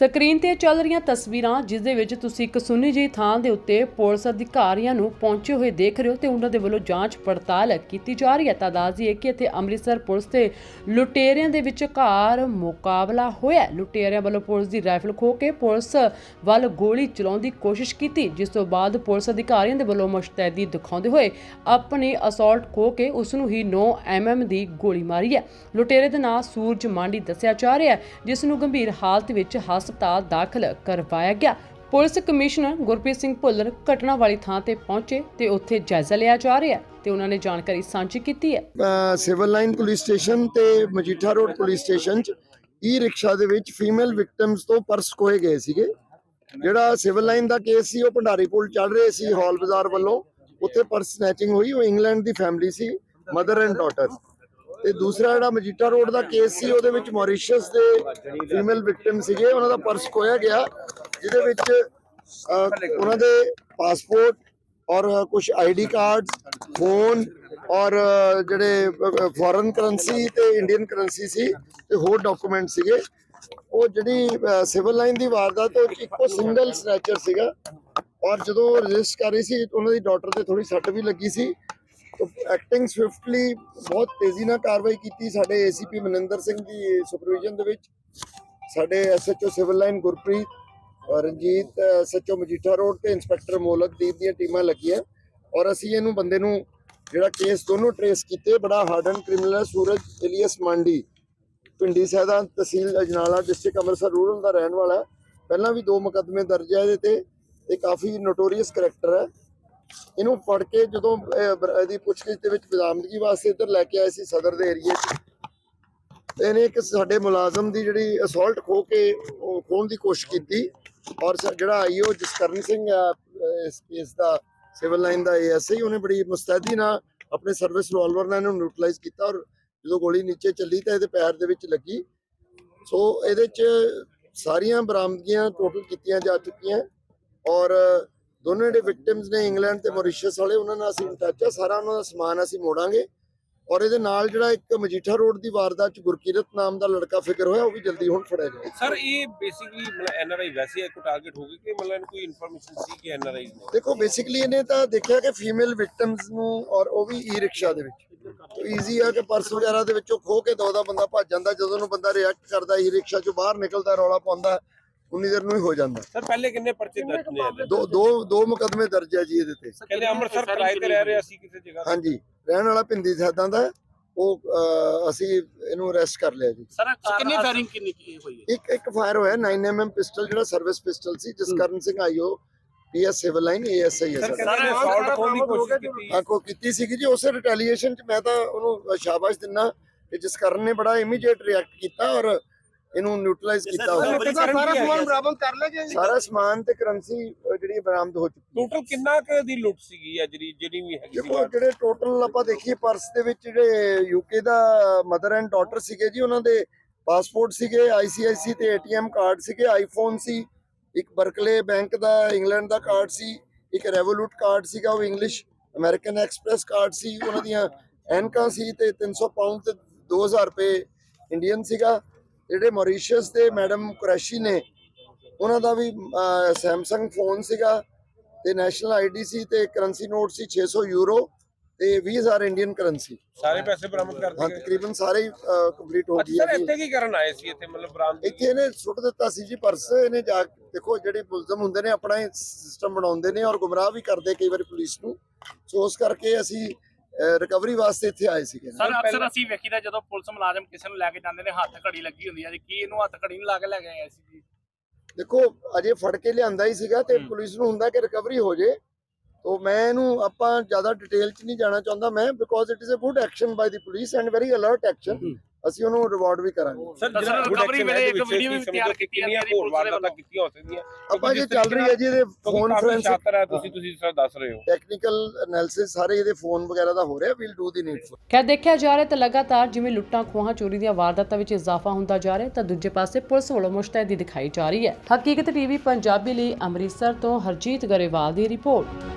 Screen ਤੇ ਚੱਲ ਰਹੀਆਂ ਤਸਵੀਰਾਂ, ਜਿਸ ਦੇ ਵਿੱਚ ਤੁਸੀਂ ਇੱਕ ਸੁੰਨੀ ਜਿਹੀ ਥਾਂ ਦੇ ਉੱਤੇ ਪੁਲਿਸ ਅਧਿਕਾਰੀਆਂ ਨੂੰ ਪਹੁੰਚੇ ਹੋਏ ਦੇਖ ਰਹੇ ਹੋ ਤੇ ਉਹਨਾਂ ਦੇ ਵੱਲੋਂ ਜਾਂਚ ਪੜਤਾਲ ਕੀਤੀ ਜਾ ਰਹੀ ਹੈ। ਤਾਂ ਦੱਸਦੀ ਹੈ ਕਿ ਇੱਥੇ ਅੰਮ੍ਰਿਤਸਰ ਪੁਲਿਸ ਤੇ ਲੁਟੇਰਿਆਂ ਦੇ ਵਿਚਕਾਰ ਮੁਕਾਬਲਾ ਹੋਇਆ ਲੁਟੇਰਿਆਂ ਵੱਲੋਂ ਪੁਲਿਸ ਦੀ ਰਾਈਫਲ ਖੋ ਕੇ ਪੁਲਿਸ ਵੱਲ ਗੋਲੀ ਚਲਾਉਣ ਦੀ ਕੋਸ਼ਿਸ਼ ਕੀਤੀ। ਜਿਸ ਤੋਂ ਬਾਅਦ ਪੁਲਿਸ ਅਧਿਕਾਰੀਆਂ ਦੇ ਵੱਲੋਂ ਮੁਸ਼ਤੈਦੀ ਦਿਖਾਉਂਦੇ ਹੋਏ ਆਪਣੀ ਅਸੌਲਟ ਖੋ ਕੇ ਉਸ ਨੂੰ ਹੀ 9 ਐਮਐਮ ਦੀ ਗੋਲੀ ਮਾਰੀ ਹੈ। ਲੁਟੇਰੇ ਦਾ ਨਾਂ ਸੂਰਜ ਮਾਂਡੀ ਦੱਸਿਆ ਜਾ ਰਿਹਾ ਹੈ, ਜਿਸ ਨੂੰ ਗੰਭੀਰ ਹਾਲਤ ਵਿੱਚ ਹਸਪਤਾਲ ਦਾਖਲ ਕਰਵਾਇਆ ਗਿਆ। ਪੁਲਿਸ ਕਮਿਸ਼ਨਰ ਗੁਰਪ੍ਰੀਤ ਸਿੰਘ ਭੁੱਲਰ ਘਟਨਾ ਵਾਲੀ ਥਾਂ ਤੇ ਪਹੁੰਚੇ ਤੇ ਉੱਥੇ ਜਾਇਜ਼ਾ ਲਿਆ ਜਾ ਰਿਹਾ ਤੇ ਉਹਨਾਂ ਨੇ ਜਾਣਕਾਰੀ ਸਾਂਝੀ ਕੀਤੀ ਹੈ। ਸਿਵਲ ਲਾਈਨ ਪੁਲਿਸ ਸਟੇਸ਼ਨ ਤੇ ਮਜੀਠਾ ਰੋਡ ਪੁਲਿਸ ਸਟੇਸ਼ਨ ਚ ਈ ਰਿਕਸ਼ਾ ਦੇ ਵਿੱਚ ਫੀਮੇਲ ਵਿਕਟਮਸ ਤੋਂ ਪਰਸ ਖੋਏ ਗਏ ਸੀਗੇ। ਜਿਹੜਾ ਸਿਵਲ ਲਾਈਨ ਦਾ ਕੇਸ ਸੀ, ਉਹ ਭੰਡਾਰੀ ਪੁਲ ਚੱਲ ਰਹੇ ਸੀ ਹਾਲ ਬਾਜ਼ਾਰ ਵੱਲੋਂ। ਉੱਥੇ ਪਰਸ ਸਨੈਚਿੰਗ ਹੋਈ, ਉਹ ਇੰਗਲੈਂਡ ਦੀ ਫੈਮਿਲੀ ਸੀ, ਮਦਰ ਐਂਡ ਡਾਟਰ। ਤੇ ਦੂਸਰਾ ਜਿਹੜਾ ਮਜੀਠਾ ਰੋਡ ਦਾ ਕੇਸ ਸੀ, ਉਹਦੇ ਵਿੱਚ ਮੌਰੀਸ਼ੀਅਸ ਦੇ ਫੀਮੇਲ ਵਿਕਟਮ ਸੀਗੇ, ਉਹਨਾਂ ਦਾ ਪਰਸ ਖੋਇਆ ਗਿਆ, ਜਿਹਦੇ ਵਿੱਚ ਉਹਨਾਂ ਦੇ ਪਾਸਪੋਰਟ ਔਰ ਕੁਝ ਆਈਡੀ ਕਾਰਡਸ, ਫੋਨ ਔਰ ਜਿਹੜੇ ਫੋਰਨ ਕਰੰਸੀ ਤੇ ਇੰਡੀਅਨ ਕਰੰਸੀ ਸੀ ਤੇ ਹੋਰ ਡਾਕੂਮੈਂਟ ਸੀਗੇ। ਉਹ ਜਿਹੜੀ ਸਿਵਲ ਲਾਈਨ ਦੀ ਵਾਰਦਾਤ, ਉਹ ਇੱਕੋ ਸਿੰਗਲ ਸਨੈਚਰ ਸੀਗਾ। ਔਰ ਜਦੋਂ ਰਜਿਸਟ ਕਰ ਰਹੀ ਸੀ, ਉਹਨਾਂ ਦੀ ਡਾਟਰ ਤੇ ਥੋੜੀ ਸੱਟ ਵੀ ਲੱਗੀ ਸੀ। ਐਕਟਿੰਗ ਸਵਿਫਟਲੀ ਬਹੁਤ ਤੇਜ਼ੀ ਨਾਲ ਕਾਰਵਾਈ ਕੀਤੀ ਸਾਡੇ ਏਸੀਪੀ ਮਨਿੰਦਰ ਸਿੰਘ ਦੀ ਸੁਪਰਵਿਜ਼ਨ ਦੇ ਵਿੱਚ। ਸਾਡੇ ਐਸਐਚਓ ਸਿਵਲ ਲਾਈਨ ਗੁਰਪ੍ਰੀਤ ਔਰ ਰਣਜੀਤ ਐਸਐਚਓ ਮਜੀਠਾ ਰੋਡ ਤੇ ਇੰਸਪੈਕਟਰ ਮੋਲਕਦੀਪ ਦੀਆਂ ਟੀਮਾਂ ਲੱਗੀਆਂ ਔਰ ਅਸੀਂ ਇਹਨੂੰ ਬੰਦੇ ਨੂੰ ਜਿਹੜਾ ਕੇਸ ਦੋਨੋਂ ਟਰੇਸ ਕੀਤੇ, ਬੜਾ ਹਾਰਡਨ ਕ੍ਰਿਮੀਨਲ ਹੈ। ਸੂਰਜ ਇਲੀਅਸ ਮੰਡੀ, ਪਿੰਡੀ ਸੈਦਾ ਤਹਿਸੀਲ ਅਜਨਾਲਾ ਡਿਸਟ੍ਰਿਕਟ ਅੰਮ੍ਰਿਤਸਰ ਰੂਰਲ ਦਾ ਰਹਿਣ ਵਾਲਾ ਪਹਿਲਾਂ ਵੀ ਦੋ ਮੁਕੱਦਮੇ ਦਰਜ ਹੈ ਇਹਦੇ ਤੇ। ਇਹ ਕਾਫੀ ਨੋਟੋਰੀਅਸ ਕਰੈਕਟਰ ਹੈ। ਇਹਨੂੰ ਫੜ ਕੇ ਜਦੋਂ ਇਹਦੀ ਪੁੱਛਗਿੱਛ ਦੇ ਵਿੱਚ ਬਰਾਮਦਗੀ ਵਾਸਤੇ ਇੱਧਰ ਲੈ ਕੇ ਆਏ ਸੀ ਸਦਰ ਦੇ ਏਰੀਏ 'ਚ। ਇਹਨੇ ਇੱਕ ਸਾਡੇ ਮੁਲਾਜ਼ਮ ਦੀ ਜਿਹੜੀ ਅਸੌਲਟ ਖੋ ਕੇ ਖੋਣ ਦੀ ਕੋਸ਼ਿਸ਼ ਕੀਤੀ ਔਰ ਜਿਹੜਾ ਆਈਓ ਜਸਕਰਨ ਸਿੰਘ ਇਸ ਕੇਸ ਦਾ ਸਿਵਲ ਲਾਈਨ ਦਾ ਏਐਸਆਈ ਉਹਨੇ ਬੜੀ ਮੁਸਤੈਦੀ ਨਾਲ ਆਪਣੇ ਸਰਵਿਸ ਰਿਵਾਲਵਰ ਨਾਲ ਇਹਨੂੰ ਨਿਊਟਰਲਾਈਜ਼ ਕੀਤਾ ਔਰ ਜਦੋਂ ਗੋਲੀ ਨੀਚੇ ਚੱਲੀ ਤਾਂ ਇਹਦੇ ਪੈਰ ਦੇ ਵਿੱਚ ਲੱਗੀ। ਸੋ ਇਹਦੇ 'ਚ ਸਾਰੀਆਂ ਬਰਾਮਦਗੀਆਂ ਟੋਟਲ ਕੀਤੀਆਂ ਜਾ ਚੁੱਕੀਆਂ ਔਰ ਦੋਨੋਂ ਜਿਹੜੇ ਵਿਕਟਿਮਸ ਨੇ ਇੰਗਲੈਂਡ ਤੇ ਮੌਰੀਸ਼ੀਅਸ ਵਾਲੇ ਉਹਨਾਂ ਨਾਲ ਅਸੀਂ ਟੱਚ ਆ। ਸਾਰਾ ਉਹਨਾਂ ਦਾ ਸਮਾਨ ਅਸੀਂ ਮੋੜਾਂਗੇ। ਔਰ ਇਹਦੇ ਨਾਲ ਜਿਹੜਾ ਇੱਕ ਮਜੀਠਾ ਰੋਡ ਦੀ ਵਾਰਦਾਤ ਚ ਗੁਰਕੀਰਤ ਨਾਮ ਦਾ ਲੜਕਾ ਫਿਕਰ ਹੋਇਆ ਉਹ ਵੀ ਜਲਦੀ ਹੁਣ ਫੜਿਆ ਜਾਏ ਸਰ ਇਹ ਬੇਸਿਕਲੀ ਮਤਲਬ ਐਨਆਰਆਈ ਵੈਸੇ ਇੱਕ ਟਾਰਗੇਟ ਹੋ ਗਈ ਕਿ ਮਤਲਬ ਇਹਨੂੰ ਕੋਈ ਇਨਫੋਰਮੇਸ਼ਨ ਸੀ ਕਿ ਐਨਆਰਆਈ ਨੇ? ਦੇਖੋ ਬੇਸਿਕਲੀ ਇਹਨੇ ਤਾਂ ਦੇਖਿਆ ਕਿ ਫੀਮੇਲ ਵਿਕਟਮਸ ਨੂੰ ਔਰ ਉਹ ਵੀ ਈ ਰਿਕਸ਼ਾ ਦੇ ਵਿੱਚ। ਤੋ ਈਜ਼ੀ ਆ ਕਿ ਪਰਸ ਵਗੈਰਾ ਦੇ ਵਿੱਚੋਂ ਖੋ ਕੇ ਦੋ ਦਾ ਬੰਦਾ ਭੱਜ ਜਾਂਦਾ। ਜਦੋਂ ਨੂੰ ਬੰਦਾ ਰਿਐਕਟ ਕਰਦਾ ਈ ਰਿਕਸ਼ਾ ਚੋਂ ਬਾਹਰ ਨਿਕਲਦਾ ਰੌਲਾ ਪਾਉਂਦਾ ਉਨੀ ਦੇਰ ਨੂੰ ਹੀ ਹੋ ਜਾਂਦਾ। ਸਰ ਪਹਿਲੇ ਕਿੰਨੇ ਪਰਚੇ ਦਰਜ ਨੇ ਇਹਦੇ? ਦੋ ਦੋ ਦੋ ਮੁਕਦਮੇ ਦਰਜ ਹੈ ਜੀ ਇਹਦੇ ਤੇ। ਕਹਿੰਦੇ ਅੰਮ੍ਰਿਤਸਰ ਕਿਰਾਏ ਤੇ ਰਹਿ ਰਿਹਾ ਸੀ ਕਿਸੇ ਜਗ੍ਹਾ ਤੇ। ਹਾਂਜੀ ਰਹਿਣ ਵਾਲਾ ਪਿੰਦੀ ਸਾਦਾਂ ਦਾ ਹੈ। ਉਹ ਅਹ, ਅਸੀਂ ਇਹਨੂੰ ਅਰੈਸਟ ਕਰ ਲਿਆ ਜੀ। ਸਰ ਕਿੰਨੀ ਫਾਇਰਿੰਗ ਕਿੰਨੀ ਕੀ ਹੋਈ ਹੈ? ਇੱਕ ਇੱਕ ਫਾਇਰ ਹੋਇਆ 9mm ਪਿਸਟਲ ਜਿਹੜਾ ਸਰਵਿਸ ਪਿਸਟਲ ਸੀ Jaskaran Singh IO PS civil line ASI ਹੈ ਸਰ ਸਰ ਕਹਿੰਦੇ ਨੇ ਅਸੌਲਟ ਖੋਣ ਦੀ ਕੋਸ਼ਿਸ਼ ਕੀਤੀ। ਆ ਕੋ ਕੀਤੀ ਸੀਗੀ ਜੀ ਉਸੇ ਰਿਟੈਲੀਏਸ਼ਨ ਚ ਮੈਂ ਤਾਂ ਉਹਨੂੰ ਸ਼ਾਬਾਸ਼ ਦਿੰਨਾ ਕਿ ਜਸਕਰਨ ਨੇ ਬੜਾ ਇਮੀਡੀਏਟ ਰਿਐਕਟ ਕੀਤਾ ਔਰ ਇਹਨੂੰ ਨਿਊਟਰਲਾਈਜ਼ ਕੀਤਾ ਹੋਇਆ। ਸਰ, ਸਾਰਾ ਸਮਾਨ ਬਰਾਬਰ ਕਰ ਲਿਆ ਜੀ। ਸਾਰਾ ਸਮਾਨ ਤੇ ਕਰੰਸੀ ਜਿਹੜੀ ਬਰਾਮਦ ਹੋ ਚੁੱਕੀ ਟੋਟਲ ਕਿੰਨਾ ਕੁ ਦੀ ਲੁੱਟ ਸੀਗੀ ਆ ਜਿਹੜੀ ਜਿਹੜੀ ਵੀ ਹੈਗੀ ਦੇਖੋ ਜਿਹੜੇ ਟੋਟਲ ਆਪਾਂ ਦੇਖੀਏ ਪਰਸ ਦੇ ਵਿੱਚ ਜਿਹੜੇ ਯੂਕੇ ਦਾ ਮਦਰ ਐਂਡ ਡਾਟਰ ਸੀਗੇ ਜੀ ਉਹਨਾਂ ਦੇ ਪਾਸਪੋਰਟ ਸੀਗੇ ਆਈਸੀਆਈਸੀ ਤੇ ਏਟੀਐਮ ਕਾਰਡ ਸੀਗੇ ਆਈਫੋਨ ਸੀ ਇੱਕ ਬਰਕਲੇ ਬੈਂਕ ਦਾ ਇੰਗਲੈਂਡ ਦਾ ਕਾਰਡ ਸੀ ਇੱਕ ਰੈਵੋਲੂਟ ਕਾਰਡ ਸੀਗਾ ਉਹ ਇੰਗਲਿਸ਼ ਅਮਰੀਕਨ ਐਕਸਪ੍ਰੈਸ ਕਾਰਡ ਸੀ ਉਹਨਾਂ ਦੀਆਂ ਐਨਕਾਂ ਸੀ ਤੇ 300 ਪਾਉਂਡ ਤੇ 2000 ਰੁਪਏ ਇੰਡੀਅਨ ਸੀਗਾ। ਜਿਹੜੇ ਮੌਰੀਸ਼ੀਅਸ ਦੇ ਮੈਡਮ ਕੁਰੈਸ਼ੀ ਨੇ ਉਹਨਾਂ ਦਾ ਵੀ ਸੈਮਸੰਗ ਫੋਨ ਸੀਗਾ ਤੇ ਨੈਸ਼ਨਲ ਆਈਡੀ ਸੀ ਤੇ ਕਰੰਸੀ ਨੋਟ ਸੀ 600 ਯੂਰੋ ਤੇ 20000 ਇੰਡੀਅਨ ਕਰੰਸੀ। ਸਾਰੇ ਪੈਸੇ ਬਰਾਮਦ ਕਰ ਹਾਂ ਦਿੱਤੇ ਤਕਰੀਬਨ ਸਾਰੇ ਕੰਪਲੀਟ ਹੋ ਗਈ ਹੈ ਇੱਥੇ ਕੀ ਕਰਨ ਆਏ ਸੀ ਇੱਥੇ ਮਤਲਬ ਬਰਾਮਦ? ਇੱਥੇ ਇਹਨੇ ਸੁੱਟ ਦਿੱਤਾ ਸੀ ਜੀ ਪਰਸ ਇਹਨੇ ਜਾ ਦੇਖੋ ਜਿਹੜੇ ਮੁਲਜ਼ਮ ਹੁੰਦੇ ਨੇ ਆਪਣਾ ਸਿਸਟਮ ਬਣਾਉਂਦੇ ਨੇ ਔਰ ਗੁੰਮਰਾਹ ਵੀ ਕਰਦੇ ਕਈ ਵਾਰੀ ਪੁਲਿਸ ਨੂੰ। ਸੋ ਉਸ ਕਰਕੇ ਅਸੀਂ ਰਿਕਵਰੀ ਵਾਸਤੇ ਇੱਥੇ ਆਏ ਸੀਗੇ ਸਰ ਅਕਸਰ ਅਸੀਂ ਵੇਖੀਦਾ ਜਦੋਂ ਪੁਲਿਸ ਮੁਲਾਜ਼ਮ ਕਿਸੇ ਨੂੰ ਲੈ ਕੇ ਜਾਂਦੇ ਨੇ ਹੱਥ ਘੜੀ ਲੱਗੀ ਹੁੰਦੀ ਹੈ ਜੀ। ਕੀ ਇਹਨੂੰ ਹੱਥ ਘੜੀ ਨਹੀਂ ਲਾ ਕੇ ਲੈ ਕੇ ਆਏ ਸੀ ਜੀ? ਦੇਖੋ ਅਜੇ ਫੜ ਕੇ ਲਿਆਂਦਾ ਹੀ ਸੀਗਾ ਤੇ ਪੁਲਿਸ ਨੂੰ ਹੁੰਦਾ ਕਿ ਰਿਕਵਰੀ ਹੋ ਜੇ। ਤੋ ਮੈਂ ਇਹਨੂੰ ਆਪਾਂ ਜ਼ਿਆਦਾ ਡਿਟੇਲ ਚ ਨਹੀਂ ਜਾਣਾ ਚਾਹੁੰਦਾ ਮੈਂ because it is a good action by the police and very alert action ਅਸੀਂ ਉਹਨੂੰ ਰਿਵਾਰਡ ਵੀ ਕਰਾਂਗੇ। ਸਰ recovery ਐਕਸ਼ਨ ਵੇਲੇ ਇੱਕ video ਵੀ ਤਿਆਰ ਕੀਤੀ ਹੈ ਹੋਰ ਵਾਰਦਾਤਾਂ। ਕੀਤੀਆਂ ਹੋ ਸਕਦੀਆਂ। ਆਪਾਂ ਜੇ ਚੱਲ ਰਹੀ ਹੈ ਜੀ ਇਹਦੇ ਫੋਨ ਫੋਰੈਂਸਿਕ ਸ਼ਾਤਰ ਹੈ ਤੁਸੀਂ ਤੁਸੀਂ ਸਰ ਦੱਸ ਰਹੇ ਹੋ। ਟੈਕਨੀਕਲ ਐਨਾਲਿਸਿਸ ਸਾਰੇ ਇਹਦੇ ਫੋਨ ਵਗੈਰਾ ਦਾ ਹੋ ਰਿਹਾ ਵੀਲ ਡੂ ਦੀ ਨੀਡਫੁਲ ਖੈਰ ਦੇਖਿਆ ਜਾ ਰਿਹਾ ਤਾਂ ਲਗਾਤਾਰ ਜਿਵੇਂ ਲੁੱਟਾਂ ਖੋਹਾਂ ਚੋਰੀ ਦੀਆਂ ਵਾਰਦਾਤਾਂ ਵਿੱਚ ਇਜ਼ਾਫਾ ਹੁੰਦਾ ਜਾ ਰਿਹਾ ਤਾਂ ਦੂਜੇ ਪਾਸੇ ਪੁਲਿਸ ਵੱਲੋਂ ਮੁਸ਼ਤੈਦੀ ਦਿਖਾਈ ਜਾ ਰਹੀ ਹੈ। ਹਕੀਕਤ ਟੀਵੀ ਪੰਜਾਬੀ ਲਈ ਅੰਮ੍ਰਿਤਸਰ ਤੋਂ ਹਰਜੀਤ ਗਰੇਵਾਲ ਦੀ ਰਿਪੋਰਟ।